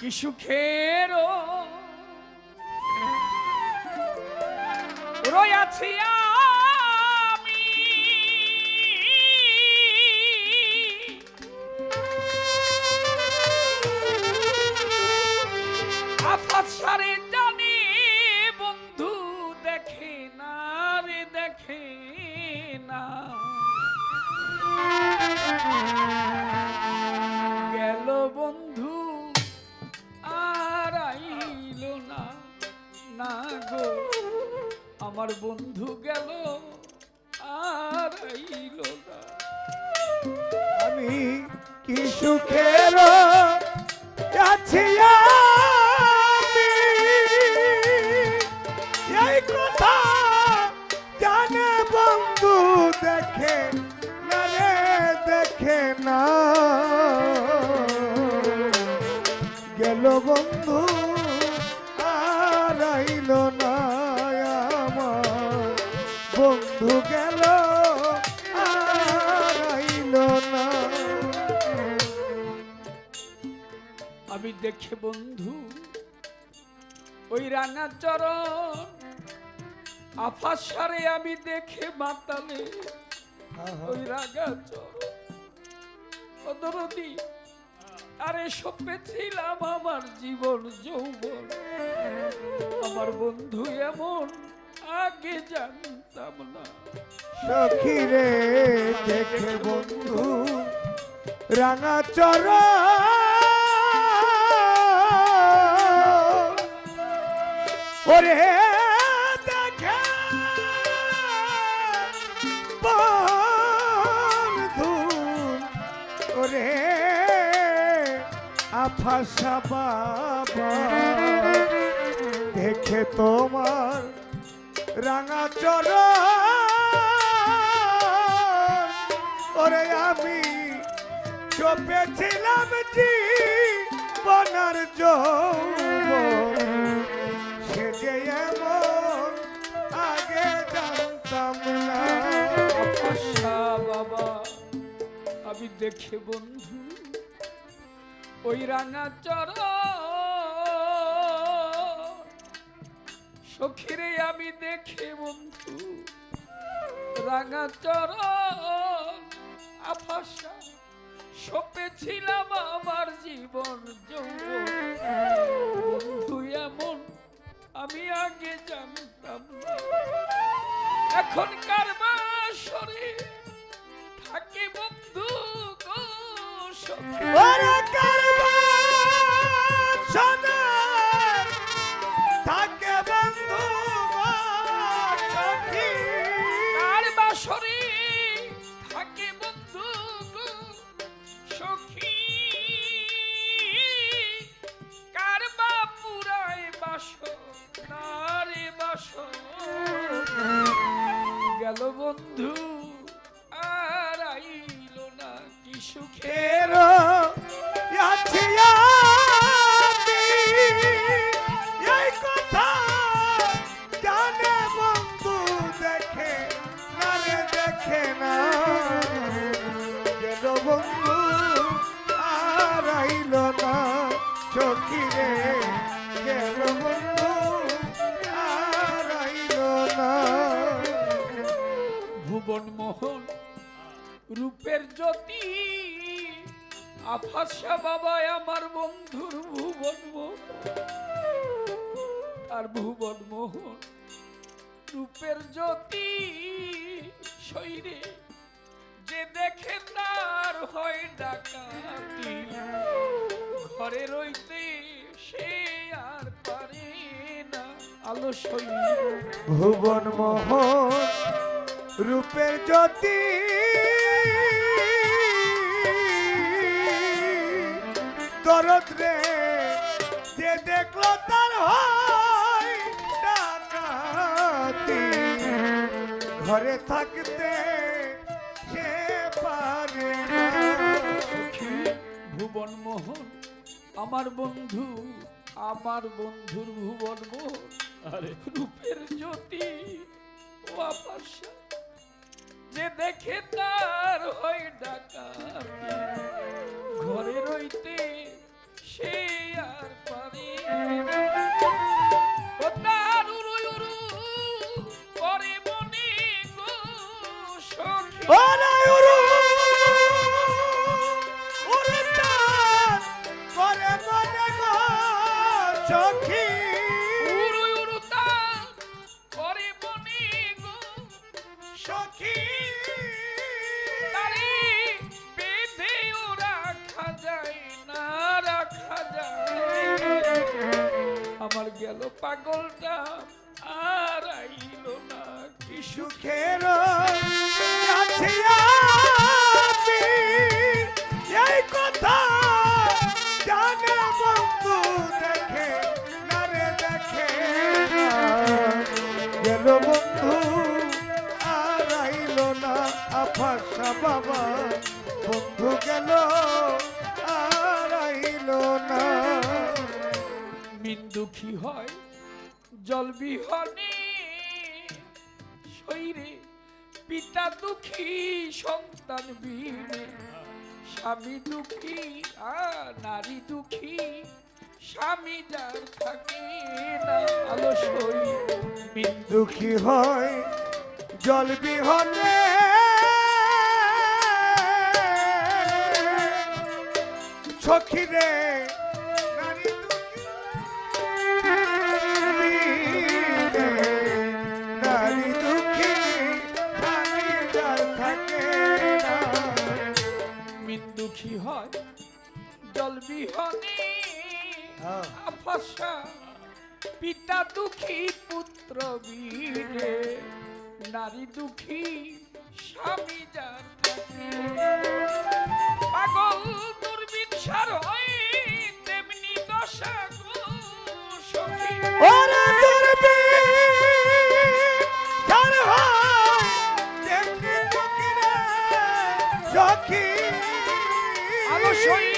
কি সুখের রয়াছি আমি। আফাত সারে জানি বন্ধু দেখে না রে দেখে না। আমার বন্ধু গেল, আর না। আমি কি সুখের আমি? এই কথা জানে বন্ধু দেখে না দেখে না। গেল বন্ধু, আর আইল না। বন্ধু গেল না। আমি দেখে বন্ধু, ওই রাঙা চরণ আফার সারে আমি দেখে মাতালে, ওই রাঙা চরণ। আরে সপে ছিলাম আমার জীবন যৌবন। আমার বন্ধু এমন আগে জানতাম না। সখী রে দেখে বন্ধু, রাঙা চর ওরে দেখে বন্ধু, ওরে আফাসা বাবা দেখে তোমার রাঙা চর ওরে আমি চপেছিলাম জি বনার সে যে আগে জানতাম না। আফাসা বাবা, আমি দেখে বন্ধু, ওই রাঙা চর সখিরে আমি দেখে বন্ধু, রাঙা চর আফাসা সপেছিলাম আমার জীবন বন্ধু, এমন আমি আগে জানতাম না। এখনকার বাসরে থাকে বন্ধু গো সখী। বন্ধু আর আইল না কি সুখের? এরো আফাসা বাবা আমার বন্ধুর ভুবন আর ভুবন মোহন রূপের জ্যোতি শৈরে যে দেখে তার হয় ডাকাতি। ঘরে রইতে সে আর পারে না আলো শৈরে ভুবন মোহন রূপের জ্যোতি দরদ রে যে দেখল তার হয় ডাকাতি। ঘরে থাকতে সে পারে ভুবন মোহন আমার বন্ধু আমার বন্ধুর ভুবন মোহন আরে। রূপের জ্যোতি ও আপাশা যে দেখে তার হয় ডাকা ঘরে রইতে সে আর পারি গেল পাগলটা আর আইল না কি সুখ সুখের জল বিহনে শরীরে পিতা দুঃখী, সন্তান বিনে স্বামী দুঃখী আর নারী দুঃখী, স্বামী যার থাকে না আলো মিন দুঃখী হয় জল বিহনে। সখী রে দুঃখী হয় জল বিহনে হ্যাঁ। পিতা দুঃখী পুত্র বিনে নারী দুঃখী স্বামী যার থাকে পাগল দুর্বিন সার হয় তেমনি দশা গো সখী ওরে দুর্বীর তার হয় তেমনি দুঃখী সখী আলো